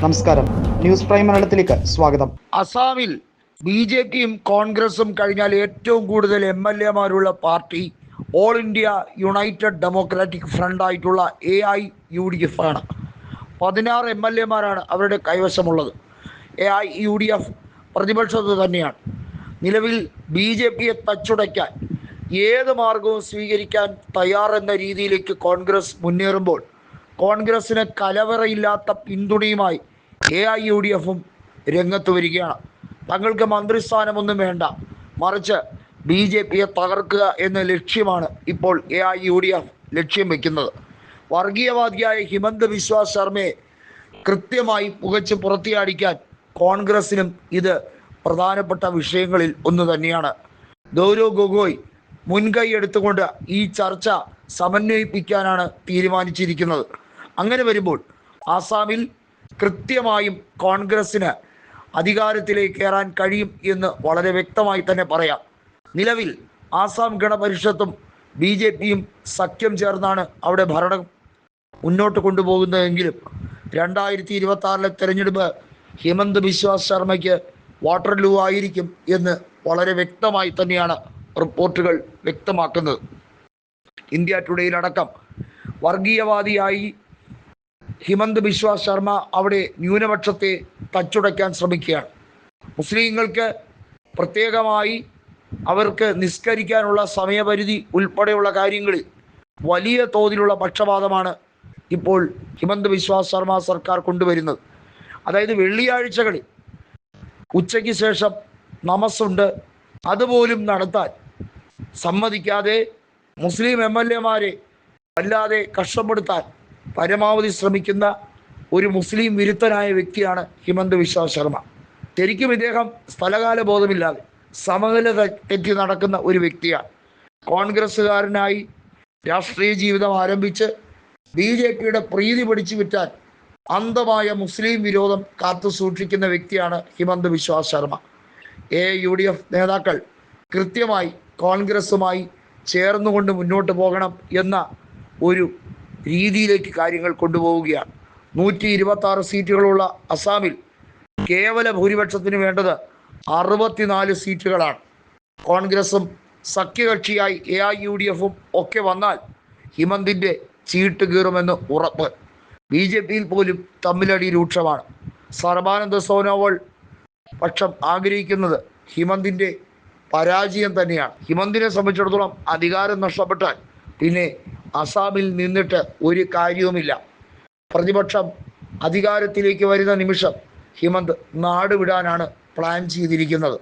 നമസ്കാരം. News prime മലയാളത്തിലേക്ക് സ്വാഗതം. അസാമിൽ ബി ജെ പിയും കോൺഗ്രസും കഴിഞ്ഞാൽ ഏറ്റവും കൂടുതൽ M L എമാരുള്ള party all India United Democratic Front ആയിട്ടുള്ള A I U D F ആണ്. പതിനാറ് എം എൽ എമാരാണ് അവരുടെ കൈവശമുള്ളത്. A I U D F പ്രതിപക്ഷത്ത് തന്നെയാണ്. നിലവിൽ ബി ജെ പിയെ തച്ചുടയ്ക്കാൻ ഏത് മാർഗവും സ്വീകരിക്കാൻ തയ്യാറെന്ന രീതിയിലേക്ക് കോൺഗ്രസ് മുന്നേറുമ്പോൾ കോൺഗ്രസിന് കലവറയില്ലാത്ത പിന്തുണയുമായി എ ഐ യു ഡി എഫും രംഗത്ത് വരികയാണ്. തങ്ങൾക്ക് മന്ത്രിസ്ഥാനമൊന്നും വേണ്ട. മറിച്ച് ബി ജെ പിയെ തകർക്കുക എന്ന ലക്ഷ്യമാണ് ഇപ്പോൾ A I U D F ലക്ഷ്യം വെക്കുന്നത്. വർഗീയവാദിയായ ഹിമന്ത് ബിശ്വ ശർമ്മയെ കൃത്യമായി പുകച്ച് പുറത്തിയാടിക്കാൻ കോൺഗ്രസിനും ഇത് പ്രധാനപ്പെട്ട വിഷയങ്ങളിൽ ഒന്ന് തന്നെയാണ്. ഗൗരവ് ഗൊഗോയ് മുൻകൈ എടുത്തുകൊണ്ട് ഈ ചർച്ച സമന്വയിപ്പിക്കാനാണ് തീരുമാനിച്ചിരിക്കുന്നത്. അങ്ങനെ വരുമ്പോൾ ആസാമിൽ കൃത്യമായും കോൺഗ്രസ്സിന് അധികാരത്തിലേക്ക് കയറാൻ കഴിയും എന്ന് വളരെ വ്യക്തമായി തന്നെ പറയാം. നിലവിൽ ആസാം ഗണപരിഷത്തും ബി ജെ പിയും സഖ്യം ചേർന്നാണ് അവിടെ ഭരണം മുന്നോട്ട് കൊണ്ടുപോകുന്നതെങ്കിലും രണ്ടായിരത്തി ഇരുപത്തി ആറിലെ തെരഞ്ഞെടുപ്പ് ഹിമന്ത് ബിശ്വ ശർമ്മയ്ക്ക് വാട്ടർലൂ ആയിരിക്കും എന്ന് വളരെ വ്യക്തമായി തന്നെയാണ് റിപ്പോർട്ടുകൾ വ്യക്തമാക്കുന്നത്. ഇന്ത്യ ടുഡേയിലടക്കം വർഗീയവാദിയായി ഹിമന്ത് ബിശ്വ ശർമ്മ അവിടെ ന്യൂനപക്ഷത്തെ തച്ചുടയ്ക്കാൻ ശ്രമിക്കുകയാണ്. മുസ്ലിങ്ങൾക്ക് പ്രത്യേകമായി അവർക്ക് നിസ്കരിക്കാനുള്ള സമയപരിധി ഉൾപ്പെടെയുള്ള കാര്യങ്ങളിൽ വലിയ തോതിലുള്ള പക്ഷപാതമാണ് ഇപ്പോൾ ഹിമന്ത് ബിശ്വ ശർമ്മ സർക്കാർ കൊണ്ടുവരുന്നത്. അതായത് വെള്ളിയാഴ്ചകളിൽ ഉച്ചയ്ക്ക് ശേഷം നമസ്സുണ്ട്. അതുപോലും നടത്താൻ സമ്മതിക്കാതെ മുസ്ലിം എം എൽ എമാരെ വല്ലാതെ കഷ്ടപ്പെടുത്താൻ പരമാവധി ശ്രമിക്കുന്ന ഒരു മുസ്ലിം വിരുദ്ധനായ വ്യക്തിയാണ് ഹിമന്ത് വിശ്വ ശർമ്മ. ശരിക്കും ഇദ്ദേഹം സ്ഥലകാല ബോധമില്ലാതെ സമനില തെറ്റി നടക്കുന്ന ഒരു വ്യക്തിയാണ്. കോൺഗ്രസ്സുകാരനായി രാഷ്ട്രീയ ജീവിതം ആരംഭിച്ച് ബി ജെ പിയുടെ പ്രീതി പിടിച്ചു വിറ്റാൻ അന്ധമായ മുസ്ലിം വിരോധം കാത്തു സൂക്ഷിക്കുന്ന വ്യക്തിയാണ് Himanta Biswas Sarma. A U D F നേതാക്കൾ കൃത്യമായി കോൺഗ്രസുമായി ചേർന്നുകൊണ്ട് മുന്നോട്ട് പോകണം എന്ന ഒരു രീതിയിലേക്ക് കാര്യങ്ങൾ കൊണ്ടുപോവുകയാണ്. നൂറ്റി ഇരുപത്തി ആറ് സീറ്റുകളുള്ള അസാമിൽ കേവല ഭൂരിപക്ഷത്തിന് വേണ്ടത് അറുപത്തിനാല് സീറ്റുകളാണ്. കോൺഗ്രസും സഖ്യകക്ഷിയായി എ ഐ യു ഡി എഫും ഒക്കെ വന്നാൽ ഹിമന്തിന്റെ ചീട്ട് കീറുമെന്ന് ഉറപ്പ്. ബി ജെ പിയിൽ പോലും തമ്മിലടി രൂക്ഷമാണ്. സർബാനന്ദ സോനോവാൾ പക്ഷം ആഗ്രഹിക്കുന്നത് ഹിമന്തിന്റെ പരാജയം തന്നെയാണ്. ഹിമന്തിനെ സംബന്ധിച്ചിടത്തോളം അധികാരം നഷ്ടപ്പെട്ടാൽ പിന്നെ അസാമിൽ നിന്നിട്ട് ഒരു കാര്യവുമില്ല. പ്രതിപക്ഷം അധികാരത്തിലേക്ക് വരുന്ന നിമിഷം ഹിമന്ത് നാട് വിടാനാണ് പ്ലാൻ ചെയ്തിരിക്കുന്നത്.